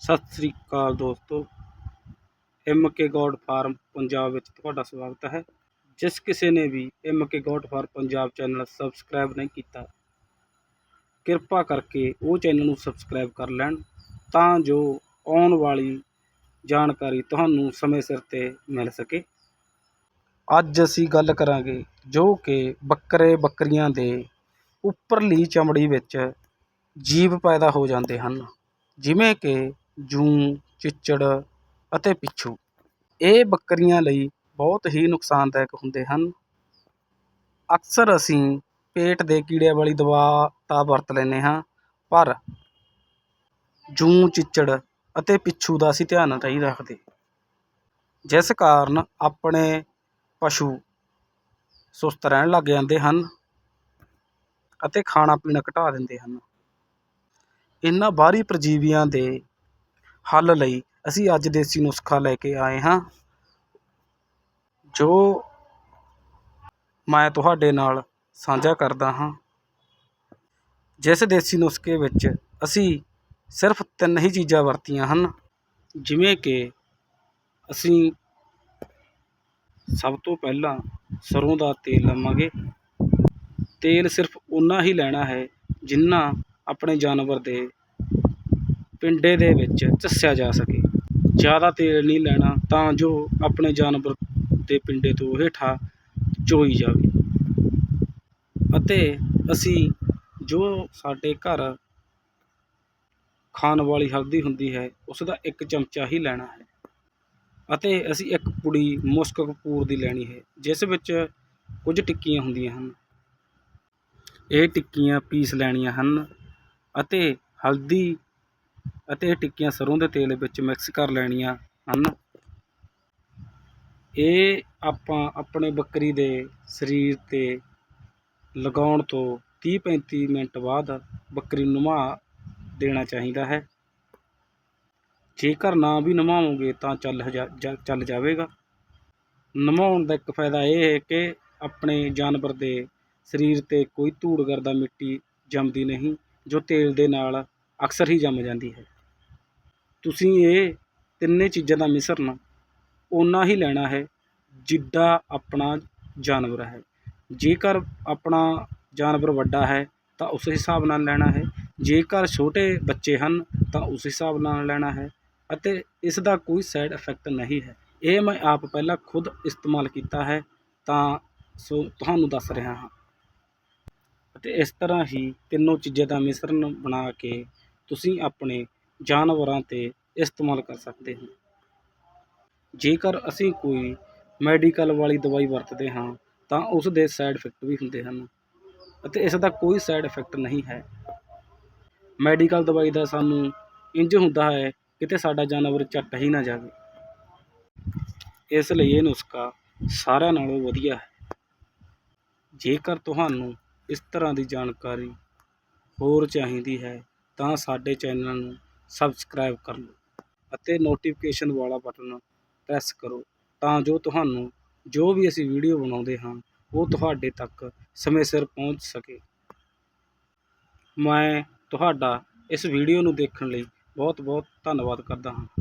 ਸਤਿ ਸ੍ਰੀ ਅਕਾਲ ਦੋਸਤੋ। M K God farm Punjab ਵਿੱਚ ਤੁਹਾਡਾ ਸਵਾਗਤ ਹੈ। ਜਿਸ ਕਿਸੇ ਨੇ ਵੀ M K God farm Punjab channel subscribe ਨਹੀਂ ਕੀਤਾ, ਕਿਰਪਾ ਕਰਕੇ ਉਹ ਚੈਨਲ ਨੂੰ ਸਬਸਕ੍ਰਾਈਬ ਕਰ ਲੈਣ ਤਾਂ ਜੋ ਆਉਣ ਵਾਲੀ ਜਾਣਕਾਰੀ ਤੁਹਾਨੂੰ ਸਮੇਂ ਸਿਰ ਤੇ ਮਿਲ ਸਕੇ। ਅੱਜ ਅਸੀਂ ਗੱਲ ਕਰਾਂਗੇ ਜੋ ਕਿ ਬੱਕਰੇ ਬੱਕਰੀਆਂ ਦੇ ਉੱਪਰਲੀ ਚਮੜੀ ਵਿੱਚ ਜੀਵ ਪੈਦਾ ਹੋ ਜਾਂਦੇ ਹਨ। ਜਿਵੇਂ ਕਿ ਜੂੰ, ਚਿੱਚੜ ਅਤੇ ਪਿੱਛੂ। ਇਹ ਬੱਕਰੀਆਂ ਲਈ ਬਹੁਤ ਹੀ ਨੁਕਸਾਨਦਾਇਕ ਹੁੰਦੇ ਹਨ। ਅਕਸਰ ਅਸੀਂ ਪੇਟ ਦੇ ਕੀੜਿਆਂ ਵਾਲੀ ਦਵਾ ਤਾਂ ਵਰਤ ਲੈਂਦੇ ਹਾਂ, ਪਰ ਜੂੰ, ਚਿੱਚੜ ਅਤੇ ਪਿੱਛੂ ਦਾ ਅਸੀਂ ਧਿਆਨ ਨਹੀਂ ਰੱਖਦੇ। ਜਿਸ ਕਾਰਨ ਆਪਣੇ ਪਸ਼ੂ ਸੁਸਤ ਰਹਿਣ ਲੱਗ ਜਾਂਦੇ ਹਨ ਅਤੇ ਖਾਣਾ ਪੀਣਾ ਘਟਾ ਦਿੰਦੇ ਹਨ। ਇਹਨਾਂ ਬਾਹਰੀ ਪ੍ਰਜੀਵੀਆਂ ਦੇ ਹੱਲ ਲਈ ਅਸੀਂ ਅੱਜ ਦੇਸੀ ਨੁਸਖਾ ਲੈ ਕੇ ਆਏ ਹਾਂ। ਜੋ ਮੈਂ ਤੁਹਾਡੇ ਨਾਲ ਸਾਂਝਾ ਕਰਦਾ ਹਾਂ। ਜਿਸ ਦੇਸੀ ਨੁਸਖੇ ਵਿੱਚ ਅਸੀਂ ਸਿਰਫ ਤਿੰਨ ਹੀ ਚੀਜ਼ਾਂ ਵਰਤੀਆਂ ਹਨ, ਜਿਵੇਂ ਕਿ ਅਸੀਂ ਸਭ ਤੋਂ ਪਹਿਲਾਂ ਸਰੋਂ ਦਾ ਤੇਲ ਲਵਾਂਗੇ। ਤੇਲ ਸਿਰਫ ਉਨਾ ਹੀ ਲੈਣਾ ਹੈ ਜਿੰਨਾ ਆਪਣੇ ਜਾਨਵਰ ਦੇ ਪਿੰਡੇ ਦੇ ਵਿੱਚ ਚੱਸਿਆ ਜਾ ਸਕੇ। ਜ਼ਿਆਦਾ ਤੇਲ ਨਹੀਂ ਲੈਣਾ ਤਾਂ ਜੋ ਆਪਣੇ ਜਾਨਵਰ ਦੇ ਪਿੰਡੇ ਤੋਂ ਹੇਠਾਂ ਚੋਈ ਜਾਵੇ। ਅਤੇ ਅਸੀਂ ਜੋ ਸਾਡੇ ਘਰ ਖਾਣ ਵਾਲੀ ਹਲਦੀ ਹੁੰਦੀ ਹੈ, ਉਸ ਦਾ ਇੱਕ ਚਮਚਾ ਹੀ ਲੈਣਾ ਹੈ। ਅਤੇ ਅਸੀਂ ਇੱਕ ਪੁੜੀ ਮੁਸਕ ਕਪੂਰ ਦੀ ਲੈਣੀ ਹੈ, ਜਿਸ ਵਿੱਚ ਕੁਝ ਟਿੱਕੀਆਂ ਹੁੰਦੀਆਂ ਹਨ। ਇਹ ਟਿੱਕੀਆਂ ਪੀਸ ਲੈਣੀਆਂ ਹਨ ਅਤੇ ਹਲਦੀ ਅਤੇ ਇਹ ਟਿੱਕੀਆਂ ਸਰੋਂ ਦੇ ਤੇਲ ਵਿੱਚ ਮਿਕਸ ਕਰ ਲੈਣੀਆਂ ਹਨ। ਇਹ ਆਪਾਂ ਆਪਣੇ ਬੱਕਰੀ ਦੇ ਸਰੀਰ 'ਤੇ ਲਗਾਉਣ ਤੋਂ 30-35 ਮਿੰਟ ਬਾਅਦ ਬੱਕਰੀ ਨੂੰ ਨਵਾ ਦੇਣਾ ਚਾਹੀਦਾ ਹੈ। ਜੇਕਰ ਨਾ ਵੀ ਨਵਾਓਗੇ ਤਾਂ ਚੱਲ ਚੱਲ ਜਾਵੇਗਾ। ਨਵਾਉਣ ਦਾ ਇੱਕ ਫਾਇਦਾ ਇਹ ਹੈ ਕਿ ਆਪਣੇ ਜਾਨਵਰ ਦੇ ਸਰੀਰ 'ਤੇ ਕੋਈ ਧੂੜ ਗਰਦਾ ਮਿੱਟੀ ਜੰਮਦੀ ਨਹੀਂ, ਜੋ ਤੇਲ ਦੇ ਨਾਲ ਅਕਸਰ ਹੀ ਜੰਮ ਜਾਂਦੀ ਹੈ। ਤੁਸੀਂ ਇਹ ਤਿੰਨੇ ਚੀਜ਼ਾਂ ਦਾ ਮਿਸ਼ਰਣ ਓਨਾ ਹੀ ਲੈਣਾ ਹੈ ਜਿੱਡਾ ਆਪਣਾ ਜਾਨਵਰ ਹੈ। ਜੇਕਰ ਆਪਣਾ ਜਾਨਵਰ ਵੱਡਾ ਹੈ, ਤਾਂ ਉਸ ਹਿਸਾਬ ਨਾਲ ਲੈਣਾ ਹੈ। ਜੇਕਰ ਛੋਟੇ ਬੱਚੇ ਹਨ, ਤਾਂ ਉਸ ਹਿਸਾਬ ਨਾਲ ਲੈਣਾ ਹੈ ਅਤੇ ਇਸ ਦਾ ਕੋਈ ਸਾਈਡ ਇਫੈਕਟ ਨਹੀਂ ਹੈ। ਇਹ ਮੈਂ ਆਪ ਪਹਿਲਾਂ ਖੁਦ ਇਸਤੇਮਾਲ ਕੀਤਾ ਹੈ, ਤਾਂ ਸੋ ਤੁਹਾਨੂੰ ਦੱਸ ਰਿਹਾ ਹਾਂ। ਅਤੇ ਇਸ ਤਰ੍ਹਾਂ ਹੀ ਤਿੰਨੋਂ ਚੀਜ਼ਾਂ ਦਾ ਮਿਸ਼ਰਣ ਬਣਾ ਕੇ ਤੁਸੀਂ ਆਪਣੇ ਜਾਨਵਰਾਂ 'ਤੇ ਇਸਤੇਮਾਲ ਕਰ ਸਕਦੇ ਹਾਂ। ਜੇਕਰ ਅਸੀਂ ਕੋਈ ਮੈਡੀਕਲ ਵਾਲੀ ਦਵਾਈ ਵਰਤਦੇ ਹਾਂ, ਤਾਂ ਉਸ ਦੇ ਸਾਈਡ ਇਫੈਕਟ ਵੀ ਹੁੰਦੇ ਹਨ ਅਤੇ ਇਸ ਦਾ ਕੋਈ ਸਾਈਡ ਇਫੈਕਟ ਨਹੀਂ ਹੈ। ਮੈਡੀਕਲ ਦਵਾਈ ਦਾ ਸਾਨੂੰ ਇੰਜ ਹੁੰਦਾ ਹੈ, ਕਿਤੇ ਸਾਡਾ ਜਾਨਵਰ ਝੱਟ ਹੀ ਨਾ ਜਾਵੇ। ਇਸ ਲਈ ਇਹ ਨੁਸਖਾ ਸਾਰਿਆਂ ਨਾਲੋਂ ਵਧੀਆ ਹੈ। ਜੇਕਰ ਤੁਹਾਨੂੰ ਇਸ ਤਰ੍ਹਾਂ ਦੀ ਜਾਣਕਾਰੀ ਹੋਰ ਚਾਹੀਦੀ ਹੈ, ਤਾਂ ਸਾਡੇ ਚੈਨਲ ਨੂੰ ਸਬਸਕ੍ਰਾਈਬ ਕਰ ਲਓ ਅਤੇ ਨੋਟੀਫਿਕੇਸ਼ਨ ਵਾਲਾ ਬਟਨ ਪ੍ਰੈਸ ਕਰੋ ਤਾਂ ਜੋ ਤੁਹਾਨੂੰ ਜੋ ਵੀ ਅਸੀਂ ਵੀਡੀਓ ਬਣਾਉਂਦੇ ਹਾਂ, ਉਹ ਤੁਹਾਡੇ ਤੱਕ ਸਮੇਂ ਸਿਰ ਪਹੁੰਚ ਸਕੇ। ਮੈਂ ਤੁਹਾਡਾ ਇਸ ਵੀਡੀਓ ਨੂੰ ਦੇਖਣ ਲਈ ਬਹੁਤ ਬਹੁਤ ਧੰਨਵਾਦ ਕਰਦਾ ਹਾਂ।